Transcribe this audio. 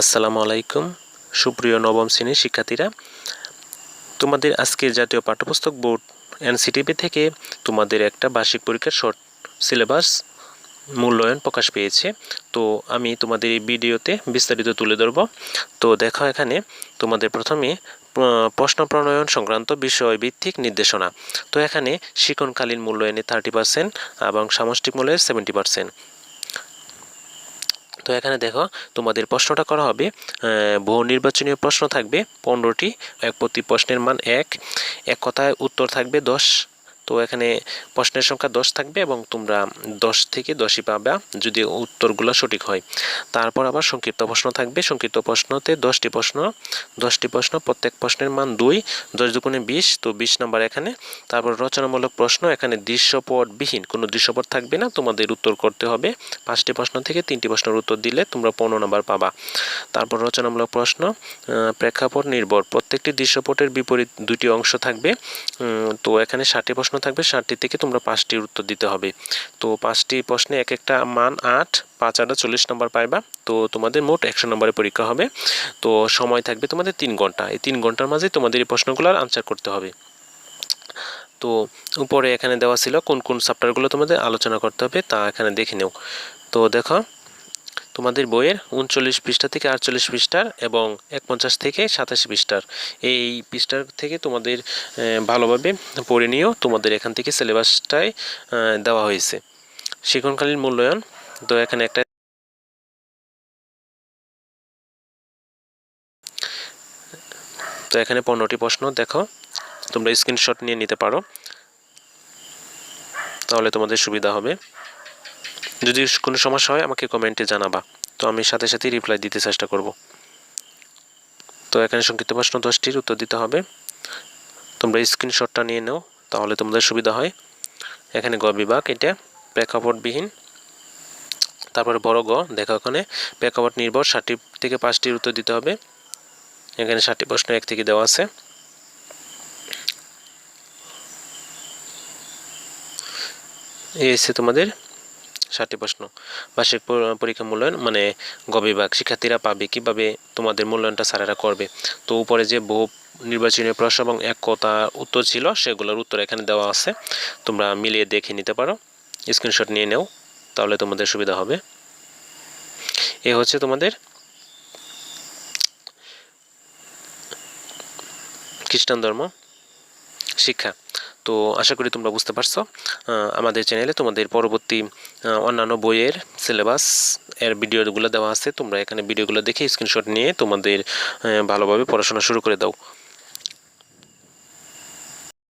আসসালামু আলাইকুম। সুপ্রিয় নবম শ্রেণির শিক্ষার্থীরা, তোমাদের আজকের জাতীয় পাঠ্যপুস্তক বোর্ড এনসিটিভি থেকে তোমাদের একটা বার্ষিক পরীক্ষার শর্ট সিলেবাস মূল্যায়ন প্রকাশ পেয়েছে। তো আমি তোমাদের এই ভিডিওতে বিস্তারিত তুলে ধরব। তো দেখো এখানে তোমাদের প্রথমে প্রশ্ন প্রণয়ন সংক্রান্ত বিষয়ভিত্তিক নির্দেশনা। তো এখানে শিক্ষণকালীন মূল্যায়নে থার্টি পার্সেন্ট এবং সামষ্টিক মূল্যায়নের সেভেন্টি পার্সেন্ট তো এখানে দেখো তোমাদের প্রশ্নটা করা হবে বহু নির্বাচনীয় প্রশ্ন থাকবে, পনেরোটি প্রতি প্রশ্নের মান এক এক কথায় উত্তর থাকবে দশ। তো এখানে প্রশ্নের সংখ্যা দশ থাকবে এবং তোমরা দশ থেকে দশই পাবা যদি উত্তরগুলো সঠিক হয়। তারপর আবার সংক্ষিপ্ত প্রশ্ন থাকবে। সংক্ষিপ্ত প্রশ্নতে দশটি প্রশ্ন। দশটি প্রশ্ন, প্রত্যেক প্রশ্নের মান দুই, দশ দুগুণে বিশ, তো বিশ নাম্বার এখানে। তারপর রচনামূলক প্রশ্ন, এখানে দৃশ্যপটবিহীন, কোনো দৃশ্যপট থাকবে না, তোমাদের উত্তর করতে হবে। পাঁচটি প্রশ্ন থেকে তিনটি প্রশ্নের উত্তর দিলে তোমরা পনেরো নাম্বার পাবা। তারপর রচনামূলক প্রশ্ন প্রেক্ষাপট নির্ভর, প্রত্যেকটি দৃশ্যপটের বিপরীত দুটি অংশ থাকবে। তো এখানে ষাটটি প্রশ্ন থাকবে ষাটটি থেকে তোমরা পাঁচটির উত্তর দিতে হবে। তো পাঁচটি প্রশ্নে এক একটা মান আট, পাঁচ আটা চল্লিশ নম্বর পাইবা। তো তোমাদের মোট একশো নম্বরের পরীক্ষা হবে। তো সময় থাকবে তোমাদের তিন ঘণ্টা। এই তিন ঘণ্টার মাঝে তোমাদের এই প্রশ্নগুলোর আনসার করতে হবে। তো উপরে এখানে দেওয়া ছিল কোন কোন চ্যাপ্টারগুলো তোমাদের আলোচনা করতে হবে তা এখানে দেখে নেও। তো দেখো তোমাদের বইয়ের উনচল্লিশ পৃষ্ঠা থেকে আটচল্লিশ পৃষ্ঠার এবং এক পঞ্চাশ থেকে সাতাশি পৃষ্ঠার। এই পৃষ্ঠার থেকে তোমাদের ভালোভাবে পড়ে নিয়েও তোমাদের এখান থেকে সিলেবাসটাই দেওয়া হয়েছে। শিক্ষণকালীন মূল্যায়ন, তো এখানে একটা তো এখানে পনেরোটি প্রশ্ন দেখো। তোমরা স্ক্রিনশট নিয়ে নিতে পারো। তাহলে তোমাদের সুবিধা হবে। যদি কোনো সমস্যা হয়, আমাকে কমেন্টে জানাবা। তো আমি সাথে সাথে রিপ্লাই দিতে চেষ্টা করব। তো এখানে সংক্ষিপ্ত প্রশ্ন দশটির উত্তর দিতে হবে। তোমরা স্ক্রিনশটটা নিয়ে নাও, তাহলে তোমাদের সুবিধা হয়। এখানে গ বিভাগ, এটা প্রেক্ষাপটবিহীন। তারপরে বড় গ, দেখো ওখানে প্রেক্ষাপট নির্ভর, ষাটটি থেকে পাঁচটির উত্তর দিতে হবে। এখানে ষাটটি প্রশ্ন এক থেকে দেওয়া আছে। এই এসে তোমাদের ষাটটি প্রশ্ন। বার্ষিক পরীক্ষা মূল্যায়ন মানে গবিভাগ শিক্ষার্থীরা পাবে কীভাবে তোমাদের মূল্যায়নটা স্যারেরা করবে। তো উপরে যে বহু নির্বাচনী প্রশ্ন এবং এক কথা উত্তর ছিল, সেগুলোর উত্তর এখানে দেওয়া আছে। তোমরা মিলিয়ে দেখে নিতে পারো। স্ক্রিনশট নিয়ে নেও, তাহলে তোমাদের সুবিধা হবে। এ হচ্ছে তোমাদের খ্রিস্টান ধর্ম শিক্ষা। তো আশা করি তোমরা বুঝতে পারছ। আমাদের চ্যানেলে তোমাদের পরবর্তী অন্যান্য বইয়ের সিলেবাস এর ভিডিওগুলো দেওয়া আছে। তোমরা এখানে ভিডিওগুলো দেখে স্ক্রিনশট নিয়ে তোমাদের ভালোভাবে পড়াশোনা শুরু করে দাও।